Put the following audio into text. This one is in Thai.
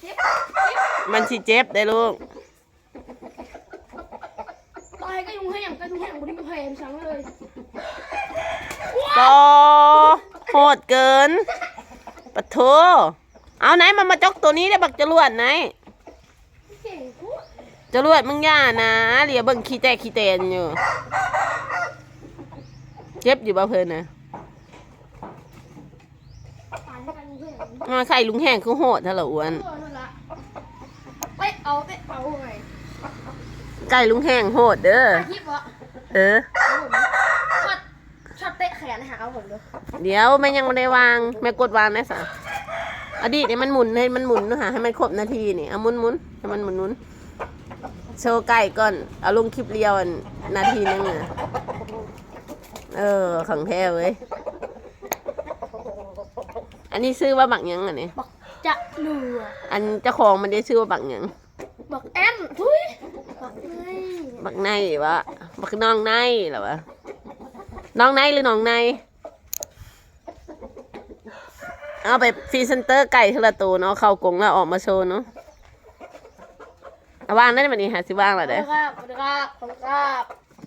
เจ็บมันสิเจ็บได้ลูกตายก็ยุงแห้งก็ยุงแห้งบนนี้ไม่แพงสังเลยปอโหดเกินปะโถเอาไหนมามาจกตัวนี้ได้บักจรวดไหน เก่งกูจรวดมึงย่านะเหลียเบิ่งขี้แตกขี้แตนอยู่ เจ็บอยู่บ่เพิ่นนะ ตายกันยุงแห้ง มาไข่ลุงแห้งคือโหดเท่าไหร่อ้วนเออนั่นละไปเอาไปเอาไงไก่ลุงแห้งโหดเด้อ อาทิตย์วะเออเอาผมช็อตช็อตเตะแขนหาเอาผมเลยเดี๋ยวแม่ยังไม่ได้วางแม่กดวางได้สะอดีตเนี่ยมันหมุนให้มันหมุนเนอะค่ะให้มันครบนาทีนี่เอาหมุนหมุนให้มันหมุนหมุนโชว์ไก่ก่อน เอาลงคลิปเรียวอันนาทีนึงอะเออของแท้เว้ยอั นนี้ซื้อว่าบักหยังอันนี้บักจะเหลืออันเจ้าของมันได้ชื่อว่าบักหยังบักแอนทุยบักไงบักในวะบักน้องในเหรอวะน้องในหรือน้องใน เอาไปฟรีเซนเตอร์ไก่ทีละตัวเนาะเข้ากรงแล้วออกมาโชว์เนาะเอาวางได้ไหมนี่หาสิว่างแล้วสวัสเด้ดีครับสวัสดีครับสวัสดีครับ